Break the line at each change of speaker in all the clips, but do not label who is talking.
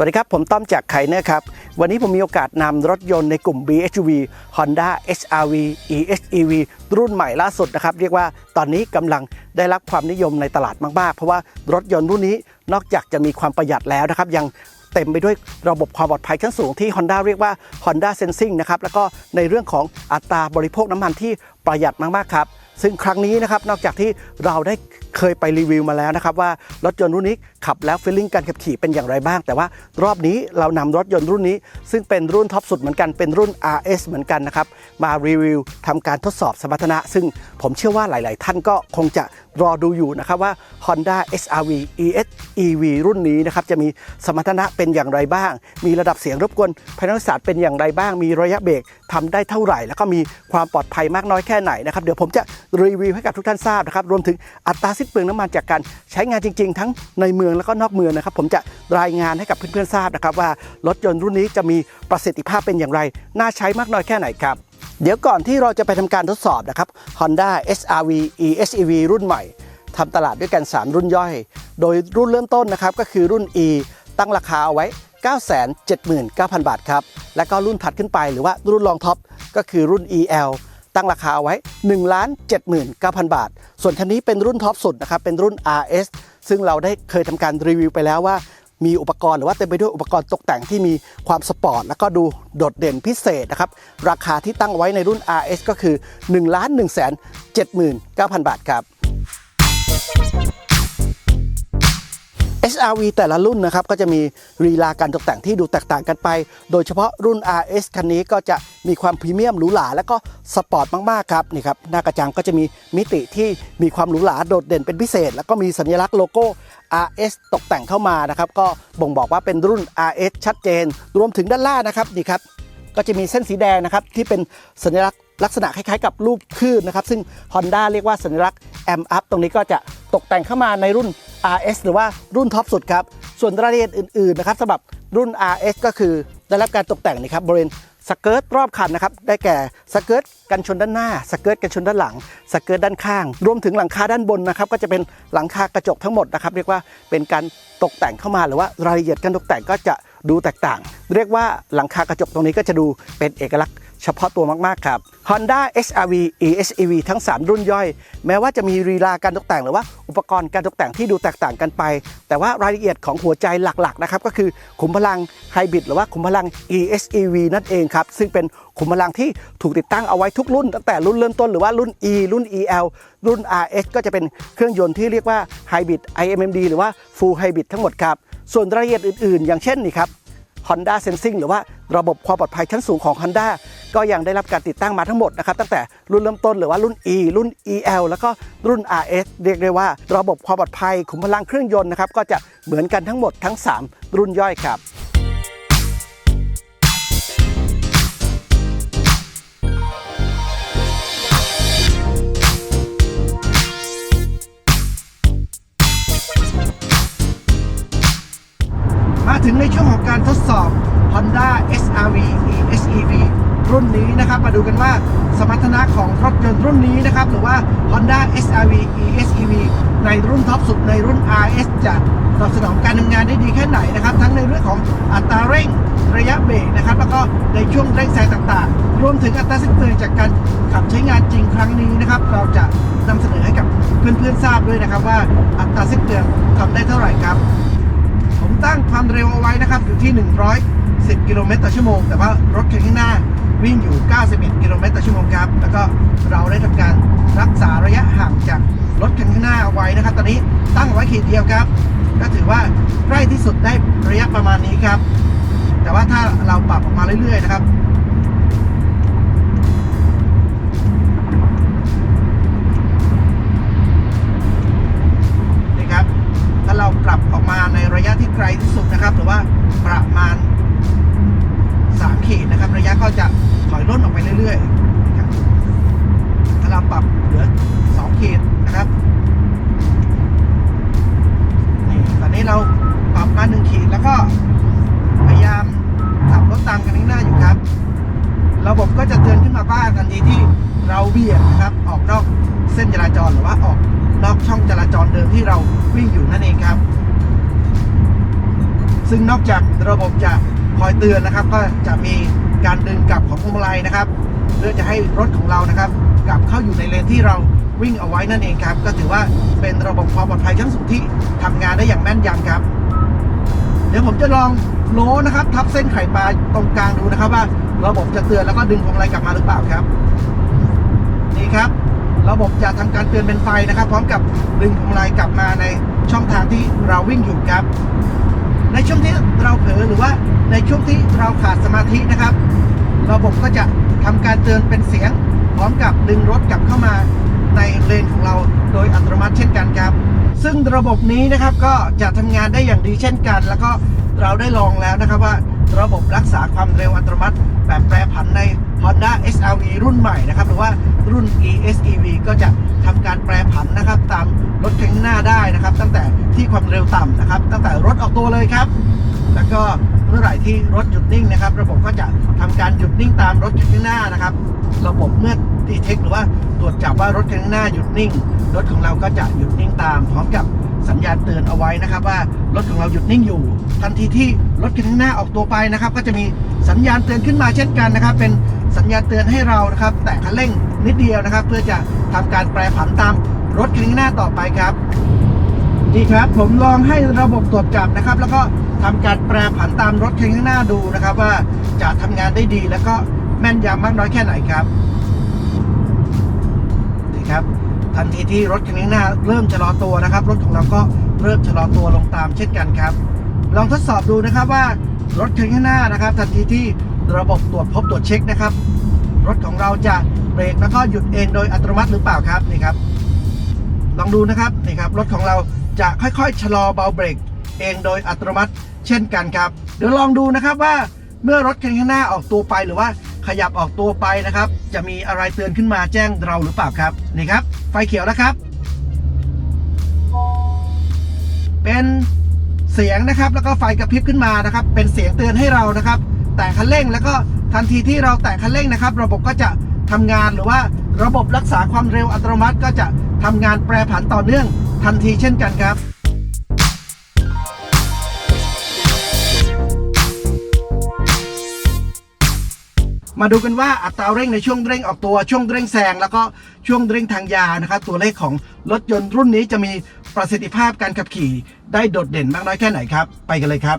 สวัสดีครับ ผมต้อมจากไคเนอร์ครับ วันนี้ผมมีโอกาสนำรถยนต์ในกลุ่ม BHV Honda HRV EHEV รุ่นใหม่ล่าสุดนะครับ เรียกว่าตอนนี้กำลังได้รับความนิยมในตลาดมากๆ เพราะว่ารถยนต์รุ่นนี้นอกจากจะมีความประหยัดแล้วนะครับ ยังเต็มไปด้วยระบบความปลอดภัยชั้นสูงที่ Honda เรียกว่า Honda Sensing นะครับ แล้วก็ในเรื่องของอัตราบริโภคน้ำมันที่ประหยัดมากๆครับ ซึ่งครั้งนี้นะครับ นอกจากที่เราได้เคยไปรีวิวมาแล้วนะครับว่ารถยนต์รุ่นนี้ขับแล้วฟีลลิ่งการขับขี่เป็นอย่างไรบ้าง แต่ว่ารอบนี้เรานำรถยนต์รุ่นนี้ ซึ่งเป็นรุ่นท็อปสุดเหมือนกันเป็นรุ่น RS เหมือนกันนะครับมารีวิวทำการทดสอบสมรรถนะ ซึ่งผมเชื่อว่าหลาย ๆ ท่านก็คงจะรอดูอยู่นะครับว่า Honda SRV ES EV รุ่นนี้นะครับจะมีสมรรถนะเป็นอย่างไรบ้าง มีระดับเสียงรบกวนภายในรถสารเป็นอย่างไรบ้าง มีระยะเบรกทำได้เท่าไหร่ แล้วก็มีความปลอดภัยมากน้อยแค่ไหนนะครับเดี๋ยวผมจะรีวิวให้กับทุกท่านทราบนะครับรวมถึงอัตราสิ้นเปลืองน้ำมันจากการใช้งานจริง ๆ ทั้งในเมืองแล้วก็นอกเมืองนะครับ ผมจะรายงานให้กับเพื่อนๆทราบนะครับว่ารถยนต์รุ่นนี้จะมีประสิทธิภาพเป็นอย่างไร น่าใช้มากน้อยแค่ไหนครับเดี๋ยวก่อนที่เราจะไปทำการทดสอบนะครับ Honda SRV EHEV รุ่นใหม่ทำตลาดด้วยกัน 3 รุ่นย่อย โดยรุ่นเริ่มต้นนะครับก็คือรุ่น E ตั้งราคาเอาไว้ 979,000 บาทครับ และก็รุ่นถัดขึ้นไปหรือว่ารุ่นรองท็อปก็คือรุ่น EL ตั้งราคาเอาไว้ 1 79,000 บาท ส่วนคันนี้เป็นรุ่นท็อปสุดนะครับ เป็นรุ่น RS ซึ่งเราได้เคยทำการรีวิวไปแล้วว่า มีอุปกรณ์หรือว่าเต็มไปด้วยอุปกรณ์ตกแต่งที่มีความสปอร์ตแล้วก็ดูโดดเด่นพิเศษนะครับ ราคาที่ตั้งไว้ในรุ่น RS ก็คือ 1 1 7 9 0 0 0 บาทครับ SRV แต่ละรุ่นนะครับก็จะมีรีลาการตกแต่งที่ดูแตกต่างกันไป โดยเฉพาะรุ่น RS คันนี้ก็จะมีความพรีเมียมหรูหราและก็สปอร์ตมากๆครับนี่ครับหน้ากระจังก็จะมีมิติที่มีความหรูหราโดดเด่นเป็นพิเศษ แล้วก็มีสัญลักษณ์โลโก้ RS ตกแต่งเข้ามานะครับก็บ่งบอกว่าเป็นรุ่น RS ชัดเจน รวมถึงด้านล่างนะครับนี่ครับก็จะมีเส้นสีแดงนะครับที่เป็นสัญลักษณ์ ลักษณะคล้ายๆกับรูปคลื่นนะครับ ซึ่ง Honda เรียกว่าสัญลักษณ์ M up ตรงนี้ก็จะตกแต่งเข้ามาในรุ่น RS หรือว่ารุ่นท็อปสุดครับ ส่วนรายละเอียดอื่นๆนะครับสำหรับรุ่น RS ก็คือได้รับการตกแต่งนะครับบริเวณสเกิร์ตรอบคันนะครับ ได้แก่สเกิร์ตกันชนด้านหน้า สเกิร์ตกันชนด้านหลัง สเกิร์ตด้านข้าง รวมถึงหลังคาด้านบนนะครับ ก็จะเป็นหลังคากระจกทั้งหมดนะครับ เรียกว่าเป็นการตกแต่งเข้ามาหรือว่ารายละเอียดการตกแต่งก็จะดูแตกต่าง เรียกว่าหลังคากระจกตรงนี้ก็จะดูเป็นเอกลักษณ์ เฉพาะตัวมาก ๆ ครับ Honda HRV EHEV ทั้ง 3 รุ่นย่อย แม้ว่าจะมีรีลาการตกแต่งหรือว่าอุปกรณ์การตกแต่งที่ดูแตกต่างกันไป แต่ว่ารายละเอียดของหัวใจหลัก ๆ นะครับ ก็คือขุมพลังไฮบริดหรือว่าขุมพลัง EHEV นั่นเองครับ ซึ่งเป็นขุมพลังที่ถูกติดตั้งเอาไว้ทุกรุ่น ตั้งแต่รุ่นเริ่มต้นหรือว่ารุ่น E รุ่น EL รุ่น RS ก็จะเป็นเครื่องยนต์ที่เรียกว่าไฮบริด IMMD หรือว่า Full Hybrid ทั้งหมดครับส่วนรายละเอียดอื่นๆ อย่างเช่นนี่ครับ Honda Sensing หรือว่าระบบความปลอดภัยชั้นสูงของ Honda ก็ยังได้รับการติดตั้งมาทั้งหมดนะครับตั้งแต่รุ่นเริ่มต้นหรือว่ารุ่น E รุ่น EL แล้วก็รุ่น RS เรียกได้ว่าระบบความปลอดภัยขุมพลังเครื่องยนต์นะครับก็จะเหมือนกันทั้งหมดทั้ง 3 รุ่นย่อยครับ ถึงในช่วงของการทดสอบ Honda SRV EHEV รุ่นนี้นะครับ มาดูกันว่าสมรรถนะของรถยนต์รุ่นนี้นะครับ หรือว่า Honda SRV EHEV ในรุ่นท็อปสุดในรุ่น RS จะตอบสนองการทำงานได้ดีแค่ไหนนะครับ ทั้งในเรื่องของอัตราเร่งระยะเบรกนะครับ แล้วก็ในช่วงเร่งแซงต่างๆ รวมถึงอัตราสิ้นเปลืองจากการขับใช้งานจริงครั้งนี้นะครับ เราจะนำเสนอให้กับเพื่อนๆทราบด้วยนะครับว่าอัตราสิ้นเปลืองทำได้เท่าไหร่ครับ ผมตั้งความเร็วเอาไว้นะครับ อยู่ที่ 110 กิโลเมตรต่อชั่วโมง แต่ว่ารถคันข้างหน้าวิ่งอยู่ 91 กิโลเมตรต่อชั่วโมงครับ แล้วก็เราได้ทำการรักษาระยะห่างจากรถคันข้างหน้าเอาไว้นะครับ ตอนนี้ตั้งไว้ขีดเดียวครับ ก็ถือว่าใกล้ที่สุดได้ระยะประมาณนี้ครับ แต่ว่าถ้าเราปรับออกมาเรื่อยๆนะครับับออกมาในระยะที่ไกลที่สุดนะครับ หรือว่า เตือนนะครับ ก็จะมีการดึงกลับของพวงมาลัยนะครับ เพื่อจะให้รถของเรานะครับ กลับเข้าอยู่ในเลนที่เราวิ่งเอาไว้นั่นเองครับ ก็ถือว่าเป็นระบบความปลอดภัยชั้นสูงที่ทำงานได้อย่างแม่นยำครับ เดี๋ยวผมจะลองโล้นะครับ ทับเส้นไข่ปลาตรงกลางดูนะครับ ว่าระบบจะเตือนแล้วก็ดึงพวงมาลัยกลับมาหรือเปล่าครับ นี่ครับ ระบบจะทำการเตือนเป็นไฟนะครับ พร้อมกับดึงพวงมาลัยกลับมาในช่องทางที่เราวิ่งอยู่ครับ ในช่วงที่เราเผลอหรือว่าในช่วงที่เราขาดสมาธินะครับ ระบบก็จะทำการเตือนเป็นเสียงพร้อมกับดึงรถกลับเข้ามาในเลนของเราโดยอัตโนมัติเช่นกันครับ ซึ่งระบบนี้นะครับก็จะทำงานได้อย่างดีเช่นกัน แล้วก็เราได้ลองแล้วนะครับว่าระบบรักษาความเร็วอัตโนมัติแบบแปรผันใน Honda SRV รุ่นใหม่นะครับหรือว่ารุ่น ESEV ก็จะทำการแปรผันนะครับ ตามรถข้างหน้าได้นะครับ ตั้งแต่ที่ความเร็วต่ำนะครับ ตั้งแต่รถออกตัวเลยครับ แล้วก็เมื่อไหร่ที่รถหยุดนิ่งนะครับ ระบบก็จะทำการหยุดนิ่งตามรถข้างหน้านะครับ ระบบเมื่อดีเทคหรือว่าตรวจจับว่ารถข้างหน้าหยุดนิ่ง รถของเราก็จะหยุดนิ่งตามพร้อมกับสัญญาณเตือนเอาไว้นะครับว่ารถของเราหยุดนิ่งอยู่ ทันทีที่รถข้างหน้าออกตัวไปนะครับ ก็จะมีสัญญาณเตือนขึ้นมาเช่นกันนะครับ เป็น สัญญาณเตือนให้เรานะครับ แตะคันเร่งนิดเดียวนะครับ เพื่อจะทำการแปรผันตามรถข้างหน้าต่อไปครับนี่ครับ ผมลองให้ระบบตรวจจับนะครับ แล้วก็ทำการแปรผันตามรถคันข้างหน้าดูนะครับ ว่าจะทำงานได้ดี แล้วก็แม่นยำมากน้อยแค่ไหนครับนี่ครับ ทันทีที่รถคันข้างหน้าเริ่มชะลอตัวนะครับ รถของเราก็เริ่มชะลอตัวลงตามเช่นกันครับ ลองทดสอบดูนะครับว่ารถคันข้างหน้านะครับ ทันทีที่ ระบบตรวจพบตรวจเช็คนะครับ รถของเราจะเบรกแล้วก็หยุดเองโดยอัตโนมัติหรือเปล่าครับนี่ครับ ลองดูนะครับนี่ครับรถของเราจะค่อยๆชะลอเบาเบรกเองโดยอัตโนมัติ เช่นกันครับ เดี๋ยวลองดูนะครับว่าเมื่อรถคันข้างหน้าออกตัวไปหรือว่าขยับออกตัวไปนะครับ จะมีอะไรเตือนขึ้นมาแจ้งเราหรือเปล่าครับนี่ครับ ไฟเขียวแล้วครับ เป็นเสียงนะครับแล้วก็ไฟกระพริบขึ้นมานะครับ เป็นเสียงเตือนให้เรานะครับ แต่คันเร่ง แล้วก็ทันทีที่เราแตะคันเร่งนะครับ ระบบก็จะทำงานหรือว่าระบบรักษาความเร็วอัตโนมัติ ก็จะทำงานแปรผันต่อเนื่องทันทีเช่นกันครับมาดูกันว่าอัตราเร่งในช่วงเร่งออกตัวช่วงเร่งแซงแล้วก็ช่วงเร่งทางยาวนะครับตัวเลขของรถยนต์รุ่นนี้จะมีประสิทธิภาพการขับขี่ได้โดดเด่นมากน้อยแค่ไหนครับ ไปกันเลยครับ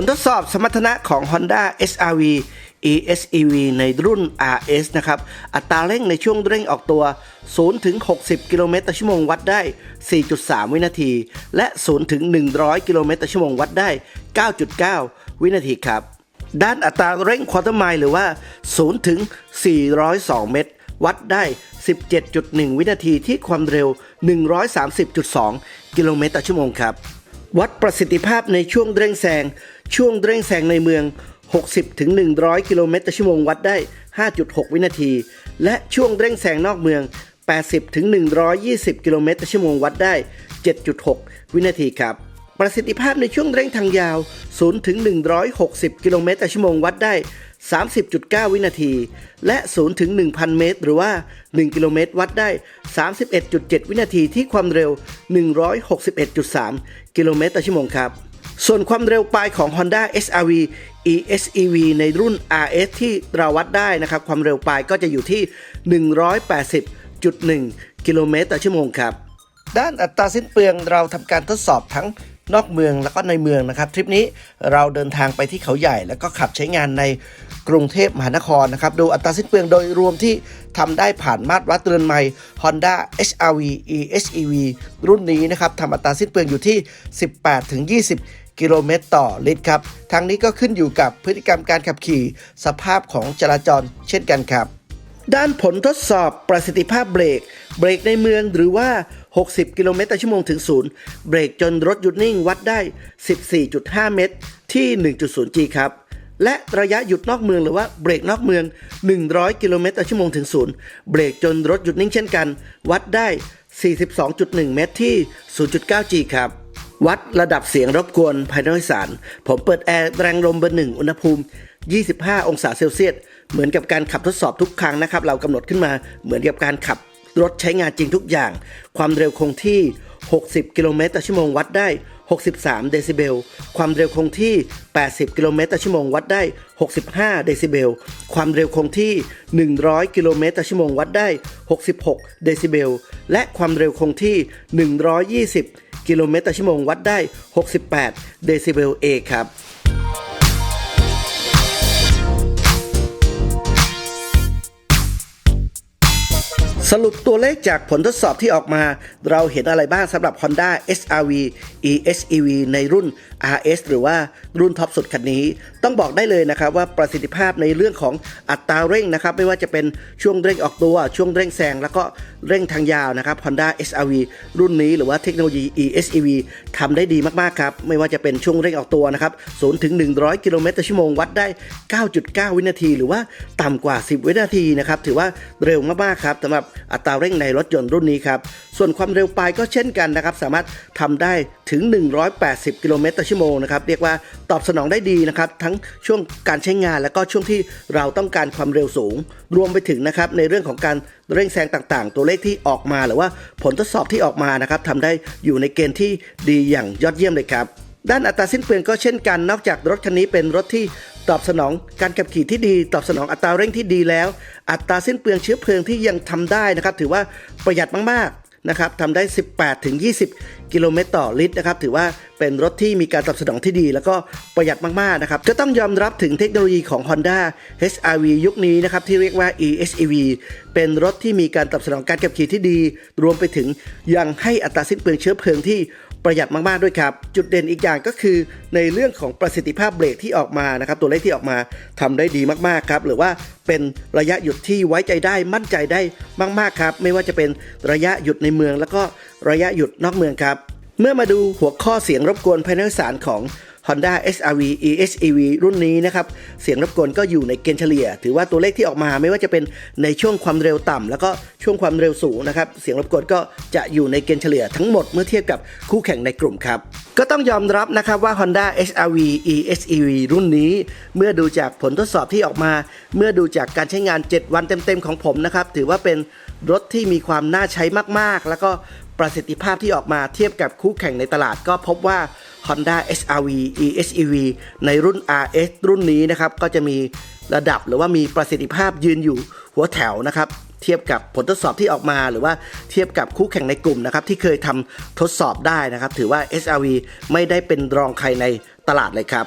ลทดสอบสมรรถนะของ Honda SRV ESEV ในรุ่น RS นะครับ อัตราเร่งในช่วงเร่งออกตัว 0 ถึง 60 กิโลเมตรต่อชั่วโมงวัดได้ 4.3 วินาที และ 0 ถึง 100 กิโลเมตรต่อชั่วโมงวัดได้ 9.9 วินาทีครับ ด้านอัตราเร่งควอเตอร์ไมล์หรือว่า 0 ถึง 402 เมตร วัดได้ 17.1 วินาทีที่ความเร็ว 130.2 กิโลเมตรต่อชั่วโมงครับ วัดประสิทธิภาพในช่วงเร่งแซง ช่วงเร่งแซงในเมือง 60ถึง100 กิโลเมตรต่อชั่วโมงวัดได้ 5.6 วินาที และช่วงเร่งแซงนอกเมือง 80ถึง120 กิโลเมตรต่อชั่วโมงวัดได้ 7.6 วินาทีครับ ประสิทธิภาพในช่วงเร่งทางยาว0ถึง160 กิโลเมตรต่อชั่วโมงวัดได้ 30.9 วินาที และ 0 ถึง 1,000 เมตร หรือว่า 1 กิโลเมตร วัดได้ 31.7 วินาทีที่ความเร็ว 161.3 กิโลเมตรต่อชั่วโมงครับ ส่วนความเร็วปลายของ Honda SRV ESEV ในรุ่น RS ที่เราวัดได้นะครับ ความเร็วปลายก็จะอยู่ที่ 180.1 กิโลเมตรต่อชั่วโมงครับ ด้านอัตราสิ้นเปลืองเราทำการทดสอบทั้ง นอกเมืองแล้วก็ในเมืองนะครับ ทริปนี้เราเดินทางไปที่เขาใหญ่ แล้วก็ขับใช้งานในกรุงเทพมหานครนะครับ ดูอัตราสิ้นเปลืองโดยรวมที่ทำได้ผ่านมาตรวัดเตือนใหม่ Honda HRV ESEV รุ่นนี้นะครับทำอัตราสิ้นเปลืองอยู่ที่ 18-20กิโลเมตรต่อลิตรครับทางนี้ก็ขึ้นอยู่กับพฤติกรรมการขับขี่สภาพของจราจรเช่นกันครับ ด้านผลทดสอบประสิทธิภาพเบรก เบรกในเมืองหรือว่า 60 กิโลเมตรต่อชั่วโมงถึงศูนย์เบรกจนรถหยุดนิ่งวัดได้ 14.5 เมตร ที่ 1.0G ครับ และระยะหยุดนอกเมืองหรือว่าเบรกนอกเมือง 100 กิโลเมตรต่อชั่วโมงถึงศูนย์เบรกจนรถหยุดนิ่งเช่นกัน วัดได้ 42.1 เมตรที่ 0.9G ครับวัดระดับเสียงรบกวนภายในองโดยสาร ผมเปิดแอร์แรงลมเบอร์หนึ่งอุณหภูมิ 25 องศาเซลเซียส เหมือนกับการขับทดสอบทุกครั้งนะครับ เรากำหนดขึ้นมาเหมือนกับการขับ รถใช้งานจริงทุกอย่าง ความเร็วคงที่ 60 กิโลเมตรต่อชั่วโมงวัดได้ 63 เดซิเบล ความเร็วคงที่ 80 กิโลเมตรต่อชั่วโมงวัดได้ 65 เดซิเบล ความเร็วคงที่ 100 กิโลเมตรต่อชั่วโมงวัดได้ 66 เดซิเบล และความเร็วคงที่ 120 กิโลเมตรต่อชั่วโมงวัดได้ 68 เดซิเบล A ครับ สรุปตัวเลขจากผลทดสอบที่ออกมา เราเห็นอะไรบ้างสำหรับ Honda SRV EHEV ในรุ่น RS หรือว่ารุ่นท็อปสุดคันนี้ ต้องบอกได้เลยนะครับว่าประสิทธิภาพในเรื่องของอัตราเร่งนะครับ ไม่ว่าจะเป็นช่วงเร่งออกตัว ช่วงเร่งแซง แล้วก็เร่งทางยาวนะครับ Honda SRV รุ่นนี้หรือว่าเทคโนโลยี EHEV ทำได้ดีมากๆครับ ไม่ว่าจะเป็นช่วงเร่งออกตัวนะครับ0ถึง100 กิโลเมตรต่อชั่วโมงวัดได้ 9.9 วินาที หรือว่าต่ำกว่า 10 วินาทีนะครับถือว่าเร็วมากๆครับสำหรับอัตราเร่งในรถยนต์รุ่นนี้ครับ ส่วนความเร็วปลายก็เช่นกันนะครับ สามารถทำได้ถึง 180 กิโลเมตรต่อชั่วโมงนะครับ เรียกว่าตอบสนองได้ดีนะครับ ทั้งช่วงการใช้งานแล้วก็ช่วงที่เราต้องการความเร็วสูง รวมไปถึงนะครับในเรื่องของการเร่งแซงต่างๆ ตัวเลขที่ออกมาหรือว่าผลทดสอบที่ออกมานะครับทำได้อยู่ในเกณฑ์ที่ดีอย่างยอดเยี่ยมเลยครับด้านอัตราสิ้นเปลืองก็เช่นกัน นอกจากรถคันนี้เป็นรถที่ ตอบสนองการขับขี่ที่ดี ตอบสนองอัตราเร่งที่ดีแล้ว อัตราสิ้นเปลืองเชื้อเพลิงที่ยังทำได้นะครับ ถือว่าประหยัดมากๆนะครับทำได้ 18ถึง20 กิโลเมตรต่อลิตรนะครับ ถือว่าเป็นรถที่มีการตอบสนองที่ดี แล้วก็ประหยัดมากๆนะครับ ก็ต้องยอมรับถึงเทคโนโลยีของ Honda HRV ยุคนี้นะครับ ที่เรียกว่า EHEV เป็นรถที่มีการตอบสนองการขับขี่ที่ดี รวมไปถึงยังให้อัตราสิ้นเปลืองเชื้อเพลิงที่ ประหยัดมากๆด้วยครับ จุดเด่นอีกอย่างก็คือ ในเรื่องของประสิทธิภาพเบรกที่ออกมานะครับ ตัวเลขที่ออกมาทำได้ดีมากๆครับหรือว่าเป็นระยะหยุดที่ไว้ใจได้มั่นใจได้มากๆครับ ไม่ว่าจะเป็นระยะหยุดในเมือง แล้วก็ระยะหยุดนอกเมืองครับ เมื่อมาดูหัวข้อเสียงรบกวนภายในสารของ Honda SRV EHEV รุ่นนี้นะครับ เสียงรบกวนก็อยู่ในเกณฑ์เฉลี่ย ถือว่าตัวเลขที่ออกมาไม่ว่าจะเป็นในช่วงความเร็วต่ำแล้วก็ช่วงความเร็วสูงนะครับ เสียงรบกวนก็จะอยู่ในเกณฑ์เฉลี่ยทั้งหมดเมื่อเทียบกับคู่แข่งในกลุ่มครับ ก็ต้องยอมรับนะครับว่า Honda HRV EHEV รุ่นนี้ เมื่อดูจากผลทดสอบที่ออกมา เมื่อดูจากการใช้งาน 7 วันเต็มๆของผมนะครับ ถือว่าเป็นรถที่มีความน่าใช้มากๆ แล้วก็ ประสิทธิภาพที่ออกมาเทียบกับคู่แข่งในตลาดก็พบว่า Honda HRV EHEV ในรุ่น RS รุ่นนี้นะครับ ก็จะมีระดับหรือว่ามีประสิทธิภาพยืนอยู่หัวแถวนะครับ เทียบกับผลทดสอบที่ออกมา หรือว่าเทียบกับคู่แข่งในกลุ่มนะครับ ที่เคยทำทดสอบได้นะครับ ถือว่า HRV ไม่ได้เป็นรองใครในตลาดเลยครับ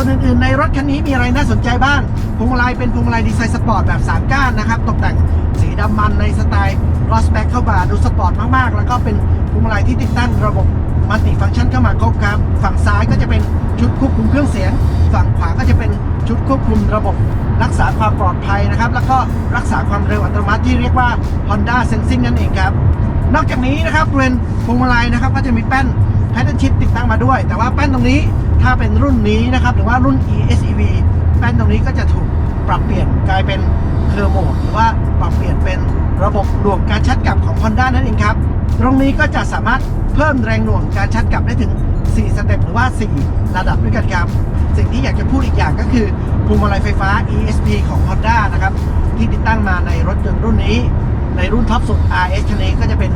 ส่วนอื่นๆในรถคันนี้มีอะไรน่าสนใจบ้างพวงมาลัยเป็นพวงมาลัยดีไซน์สปอร์ตแบบ3ก้านนะครับ ตกแต่งสีดำมันในสไตล์รอสแบ็กเข้ามาดูสปอร์ตมากๆ แล้วก็เป็นพวงมาลัยที่ติดตั้งระบบมัลติฟังก์ชันเข้ามาครบครับ ฝั่งซ้ายก็จะเป็นชุดควบคุมเครื่องเสียง ฝั่งขวาก็จะเป็นชุดควบคุมระบบรักษาความปลอดภัยนะครับ แล้วก็รักษาความเร็วอัตโนมัติที่เรียกว่า Honda Sensing นั่นเองครับ นอกจากนี้นะครับบริเวณพวงมาลัยนะครับ ก็จะมีแป้นแพทเทิร์นชิปติดตั้งมาด้วย แต่ว่าแป้นตรงนี้ ถ้าเป็นรุ่นนี้นะครับ หรือว่ารุ่น ESEV แป้นตรงนี้ก็จะถูกปรับเปลี่ยนกลายเป็นเคอร์โหมดหรือว่าปรับเปลี่ยนเป็นระบบหน่วงการชัดกลับของ Honda นั่นเองครับ ตรงนี้ก็จะสามารถเพิ่มแรงหน่วงการชัดกลับได้ถึง 4 สเต็ปหรือว่า 4 ระดับด้วยกันครับ สิ่งที่อยากจะพูดอีกอย่างก็คือพวงมาลัยไฟฟ้า ESP ของ Honda นะครับ ที่ติดตั้งมาในรถยนต์รุ่นนี้ ในรุ่นท็อปสุด RS คันนี้ก็จะเป็น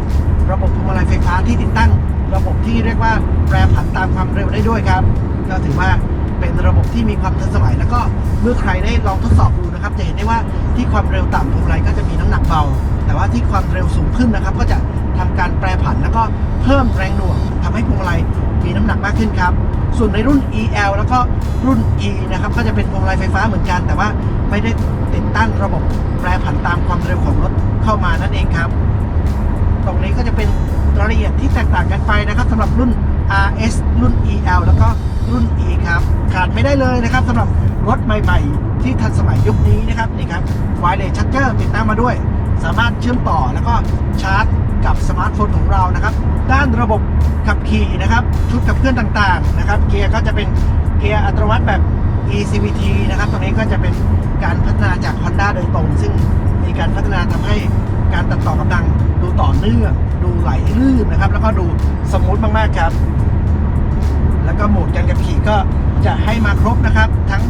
ระบบพวงมาลัยไฟฟ้าที่ติดตั้ง ระบบที่เรียกว่าแปรผันตามความเร็วได้ด้วยครับ ก็ถือว่าเป็นระบบที่มีความทันสมัย แล้วก็เมื่อใครได้ลองทดสอบดูนะครับ จะเห็นได้ว่าที่ความเร็วต่ำพวงมาลัยก็จะมีน้ำหนักเบา แต่ว่าที่ความเร็วสูงขึ้นนะครับ ก็จะทำการแปรผันแล้วก็เพิ่มแรงหน่วงทำให้พวงมาลัยมีน้ำหนักมากขึ้นครับ ส่วนในรุ่น EL แล้วก็รุ่น E นะครับก็จะเป็นพวงมาลัยไฟฟ้าเหมือนกัน แต่ว่าไม่ได้ติดตั้งระบบแปรผันตามความเร็วของรถเข้ามานั่นเองครับ ตรงนี้ก็จะเป็นรายละเอียดที่แตกต่างกันไปนะครับสำหรับรุ่น RS รุ่น EL แล้วก็ รุ่น E ครับ ขาดไม่ได้เลยนะครับสำหรับรถใหม่ๆ ที่ทันสมัยยุคนี้นะครับนี่ครับไวเลสชั r เจอร์ติดตั้งมาด้วย สามารถเชื่อมต่อแล้วก็ชาร์จกับสมาร์ทโฟนของเรานะครับ ด้านระบบขับขี่นะครับ ชุดขับเคลื่อนต่างๆนะครับ เกียร์ก็จะเป็นเกียร์อัตโนมัติแบบ ECVT นะครับ ตรงนี้ก็จะเป็นการพัฒนาจาก Honda โดยตรง ซึ่งมีการพัฒนาทำให้การตัดต่อกำลัง ดูต่อเนื่อง ดูไหลลื่นนะครับ แล้วก็ดูสมูทมากๆครับ แล้วก็โหมดการขับขี่ก็จะให้มาครบนะครับ ทั้ง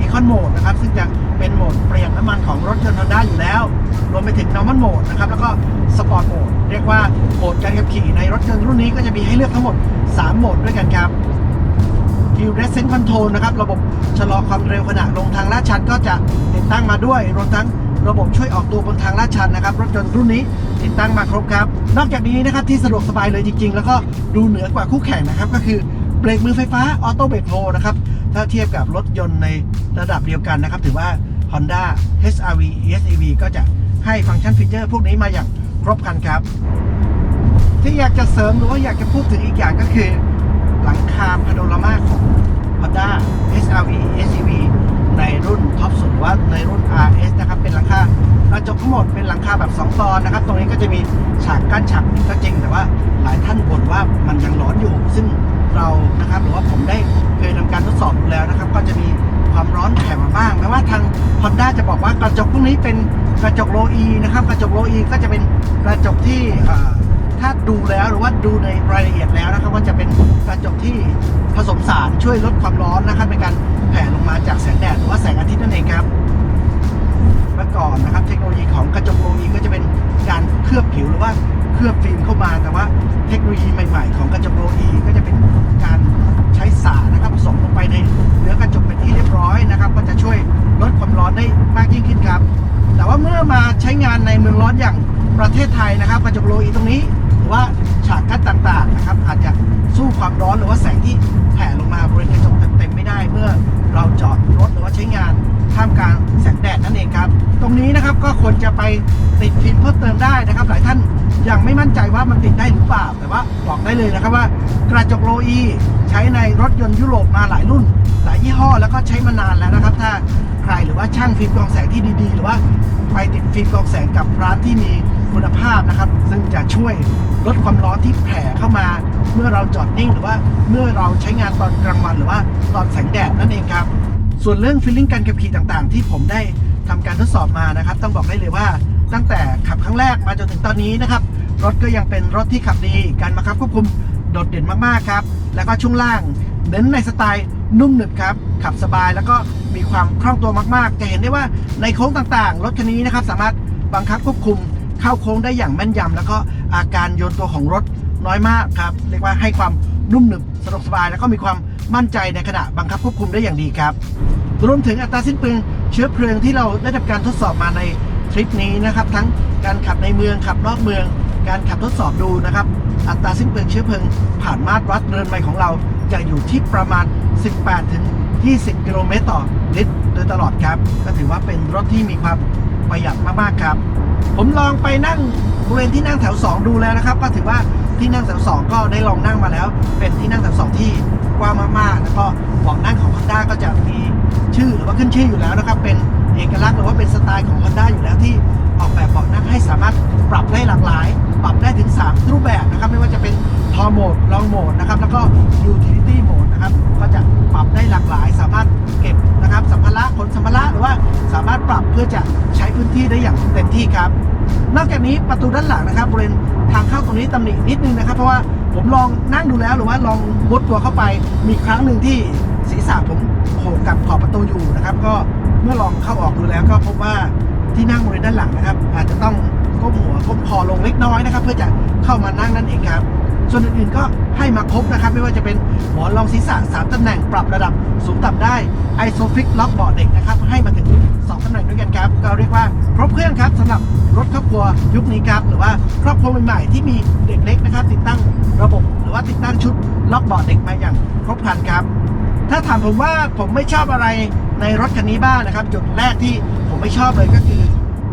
Econ Mode นะครับ ซึ่งจะเป็นโหมดเปลี่ยนน้ำมันของรถยนต์ Honda อยู่แล้ว รวมไปถึง Normal Mode นะครับ แล้วก็ Sport Mode เรียกว่าโหมดการขับขี่ในรถยนต์รุ่นนี้ก็จะมีให้เลือกทั้งหมด 3 โหมดด้วยกันครับ Hill Descent Control นะครับ ระบบชะลอความเร็วขณะลงทางลาดชันก็จะติดตั้งมาด้วยรวมทั้งระบบช่วยออกตัวบนทางลาดชันนะครับ รถยนต์รุ่นนี้ติดตั้งมาครบครับ นอกจากนี้นะครับที่สะดวกสบายเลยจริง ๆ แล้วก็ดูเหนือกว่าคู่แข่งนะครับก็คือ เบรกมือไฟฟ้าออโต้เบรกโ o นะครับ ถ้าเทียบกับรถยนต์ในระดับเดียวกันนะครับ ถือว่า Honda HRV ESEV ก็จะให้ฟังก์ชันฟีเจอร์พวกนี้มาอย่างครบครันครับ ที่อยากจะเสริมหรือว่าอยากจะพูดถึงอีกอย่างก็คือ หลังคาพาโนรามาของ Honda SRV SUV ในรุ่นท็อปสุดว่าในรุ่น RS นะครับเป็นหลังคากระจกทั้งหมดเป็นหลังคาแบบ 2 ตอนนะครับ ตรงนี้ก็จะมีฉากกั้นฉากก็จริงแต่ว่าหลายท่านบ่นว่ามันยังร้อนอยู่ ซึ่ง เรานะครับ หรือว่าผมได้เคยทำการทดสอบดูแล้วนะครับ ก็จะมีความร้อนแผ่มาบ้างแม้ว่าทาง Honda จะบอกว่ากระจกพวกนี้เป็นกระจกโลอีนะครับ กระจกโลอีก็จะเป็นกระจกที่ถ้าดูแล้วหรือว่าดูในรายละเอียดแล้วนะครับว่าจะเป็นกระจกที่ผสมสารช่วยลดความร้อนนะครับ ระจกโลอีใช้ในรถยนต์ยุโรปมาหลายรุ่น หลายยี่ห้อแล้วก็ใช้มานานแล้วนะครับ ถ้าใครหรือว่าช่างฟิล์มกรองแสงที่ดีๆ หรือว่าไปติดฟิล์มกรองแสงกับร้านที่มีคุณภาพนะครับ ซึ่งจะช่วยลดความร้อนที่แผ่เข้ามา เมื่อเราจอดนิ่งหรือว่าเมื่อเราใช้งานตอนกลางวันหรือว่าตอนแสงแดดนั่นเองครับ ส่วนเรื่องฟีลลิ่งการขับขี่ต่างๆ ที่ผมได้ทำการทดสอบมานะครับ ต้องบอกได้เลยว่า ตั้งแต่ขับครั้งแรกมาจนถึงตอนนี้นะครับรถก็ยังเป็นรถที่ขับดี การบังคับควบคุม โดดเด่นมากๆครับ แล้วก็ช่วงล่างเน้นในสไตล์นุ่มหนึบครับ ขับสบายแล้วก็มีความคล่องตัวมากๆ จะเห็นได้ว่าในโค้งต่างๆ รถคันนี้นะครับสามารถบังคับควบคุมเข้าโค้งได้อย่างแม่นยำแล้วก็อาการโยนตัวของรถน้อยมากครับ เรียกว่าให้ความนุ่มหนึบสะดวกสบาย แล้วก็มีความมั่นใจในขณะบังคับควบคุมได้อย่างดีครับ รวมถึงอัตราสิ้นเปลืองเชื้อเพลิงที่เราได้ทำการทดสอบมาในทริปนี้นะครับ ทั้งการขับในเมืองขับนอกเมือง การขับทดสอบดูนะครับ อัตราสิ้นเปลืองเชื้อเพลิง ผ่านมาตรวัดเรือนไมล์ของเราจะอยู่ที่ประมาณ 18 ถึง 20 กิโลเมตรต่อลิตรโดยตลอดครับ ก็ถือว่าเป็นรถที่มีความประหยัดมากๆครับ ผมลองไปนั่งบริเวณที่นั่งแถว 2 ดูแล้วนะครับ ก็ถือว่าที่นั่งแถว 2 ก็ได้ลองนั่งมาแล้ว เป็นที่นั่งแถว 2 ที่กว้างมากๆ แล้วก็เบาะนั่งของ Honda ก็จะมีชื่อหรือว่าขึ้นชื่ออยู่แล้วนะครับ เป็นเอกลักษณ์หรือว่าเป็นสไตล์ของ Honda อยู่แล้วที่ออกแบบเบาะนั่งให้สามารถ ปรับได้หลากหลาย ปรับได้ถึง 3 รูปแบบนะครับ ไม่ว่าจะเป็นทอโหมดลองโหมดนะครับ แล้วก็ utility โหมดนะครับ ก็จะปรับได้หลากหลาย สามารถเก็บนะครับสัมภาระขนสัมภาระหรือว่าสามารถปรับเพื่อจะใช้พื้นที่ได้อย่างเต็มที่ครับ นอกจากนี้ประตูด้านหลังนะครับบริเวณทางเข้าตรงนี้ตำหนินิดนึงนะครับ เพราะว่าผมลองนั่งดูแล้วหรือว่าลองมุดตัวเข้าไป มีครั้งหนึ่งที่ศีรษะผมโขกกับขอบประตูอยู่นะครับ ก็เมื่อลองเข้าออกดูแล้วก็พบว่าที่นั่งบริเวณด้านหลังนะครับ อาจจะต้อง ก้มหัวก้มคอลงเล็กน้อยนะครับ เพื่อจะเข้ามานั่งนั่นเองครับ ส่วนอื่นๆก็ให้มาครบนะครับ ไม่ว่าจะเป็นหมอนรองศีรษะ3ตำแหน่งปรับระดับสูงต่ำได้ไอโซฟิกล็อกเบาะเด็กนะครับ ให้มาถึง2ตำแหน่งด้วยกันครับก็เรียกว่าครบเครื่องครับสำหรับรถครอบครัวยุคนี้ครับหรือว่าครอบครัวใหม่ๆที่มีเด็กเล็กนะครับ ติดตั้งระบบ หรือว่าติดตั้งชุดล็อกเบาะเด็กมาอย่างครบครันครับ ถ้าถามผมว่าผมไม่ชอบอะไรในรถคันนี้บ้างนะครับ จุดแรกที่ผมไม่ชอบเลยก็คือ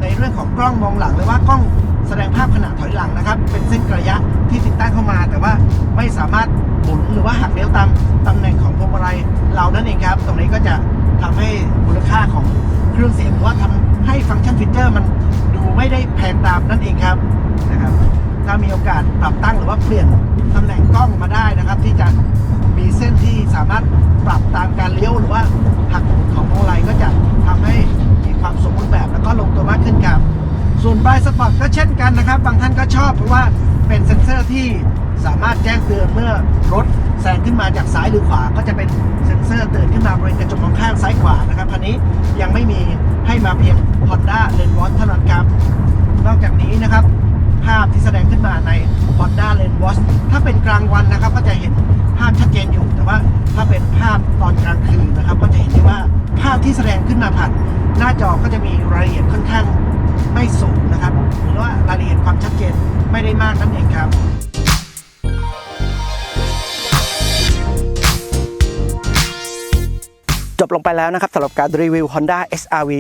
ในเรื่องของกล้องมองหลังหรือว่ากล้องแสดงภาพขนาดถอยหลังนะครับ เป็นเส้นกระยะที่ติดตั้งเข้ามา แต่ว่าไม่สามารถหมุนหรือว่าหักเลี้ยวตามตำแหน่งของพวงมาลัยเรานั่นเองครับ ตรงนี้ก็จะทำให้มูลค่าของเครื่องเสียงหรือว่าทำให้ฟังก์ชันฟีเจอร์มันดูไม่ได้แพงตามนั่นเองครับนะครับ ถ้ามีโอกาสปรับตั้งหรือว่าเปลี่ยนตำแหน่งกล้องมาได้นะครับ ที่จะมีเส้นที่สามารถปรับตามการเลี้ยวหรือว่าหักของพวงมาลัยก็จะทำให้ ความสมบูรณ์แบบแล้วก็ลงตัวมากขึ้นครับ ส่วนบายสปอร์ตก็เช่นกันนะครับ บางท่านก็ชอบเพราะว่าเป็นเซ็นเซอร์ที่สามารถแจ้งเตือนเมื่อรถแซงขึ้นมาจากซ้ายหรือขวา ก็จะเป็นเซ็นเซอร์เตือนขึ้นมาบริเวณกระจกมองข้างซ้ายขวานะครับคันนี้ยังไม่มีให้มาเพียง Honda l a n w a t c h เท่านั้นครับ นอกจากนี้นะครับ ภาพที่แสดงขึ้นมาใน Honda l a n w a t c h ถ้าเป็นกลางวันนะครับ ก็จะเห็นภาพชัดเจนอยู่แต่ว่าถ้าเป็นภาพตอนกลางคืนนะครับ ก็จะเห็นได้ว่าภาพที่แสดงขึ้นมาผ่าน หน้าจอก็จะมีรายละเอียดค่อนข้างไม่สูงนะครับ หรือว่ารายละเอียดความชัดเจนไม่ได้มากนั่นเองครับจบลงไปแล้วนะครับสำหรับการรีวิว Honda SRV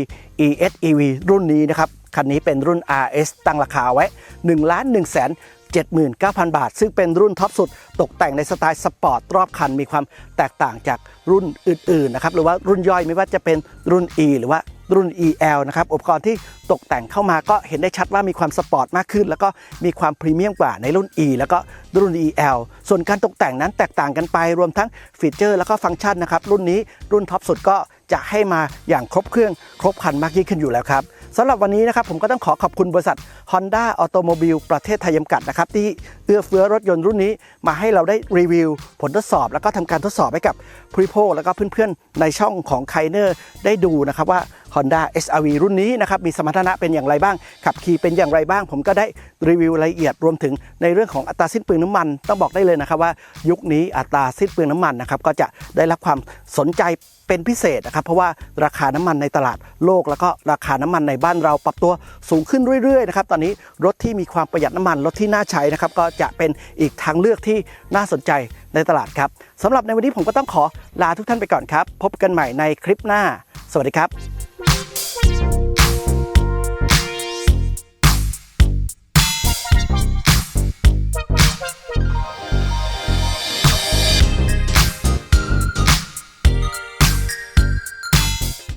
ESEV รุ่นนี้นะครับ คันนี้เป็นรุ่น RS ตั้งราคาไว้ 1 1 7 79,000 บาท ซึ่งเป็นรุ่นท็อปสุด ตกแต่งในสไตล์สปอร์ตรอบคัน มีความแตกต่างจากรุ่นอื่น ๆ นะครับ หรือว่ารุ่นย่อยไม่ว่าจะเป็นรุ่น E หรือว่า รุ่น EL นะครับอุปกรณ์ที่ตกแต่งเข้ามาก็เห็นได้ชัดว่ามีความสปอร์ตมากขึ้น แล้วก็มีความพรีเมียมกว่าในรุ่น E แล้วก็รุ่น EL ส่วนการตกแต่งนั้นแตกต่างกันไป รวมทั้งฟีเจอร์แล้วก็ฟังก์ชันนะครับรุ่นนี้รุ่นท็อปสุดก็จะให้มาอย่างครบเครื่องครบครันมากยิ่งขึ้นอยู่แล้วครับ สำหรับวันนี้นะครับผมก็ต้องขอขอบคุณบริษัท Honda Automobile ประเทศไทยจำกัดนะครับที่เอื้อเฟื้อรถยนต์รุ่นนี้มาให้เราได้รีวิว ผลทดสอบ แล้วก็ทำการทดสอบให้กับผู้บริโภคแล้วก็เพื่อนๆ ในช่องของไคเนอร์ได้ดูนะครับว่า Honda SRV รุ่นนี้นะครับมีสมรรถนะเป็นอย่างไรบ้าง ขับขี่เป็นอย่างไรบ้าง ผมก็ได้รีวิวรายละเอียดรวมถึงในเรื่องของอัตราสิ้นเปลืองน้ำมัน ต้องบอกได้เลยนะครับว่ายุคนี้อัตราสิ้นเปลืองน้ำมันนะครับก็จะได้รับความสนใจ เป็นพิเศษนะครับ เพราะว่าราคาน้ำมันในตลาดโลก แล้วก็ราคาน้ำมันในบ้านเราปรับตัวสูงขึ้นเรื่อยๆนะครับตอนนี้รถที่มีความประหยัดน้ำมันรถที่น่าใช้นะครับก็จะเป็นอีกทางเลือกที่น่าสนใจในตลาดครับสำหรับในวันนี้ผมก็ต้องขอลาทุกท่านไปก่อนครับ พบกันใหม่ในคลิปหน้า สวัสดีครับ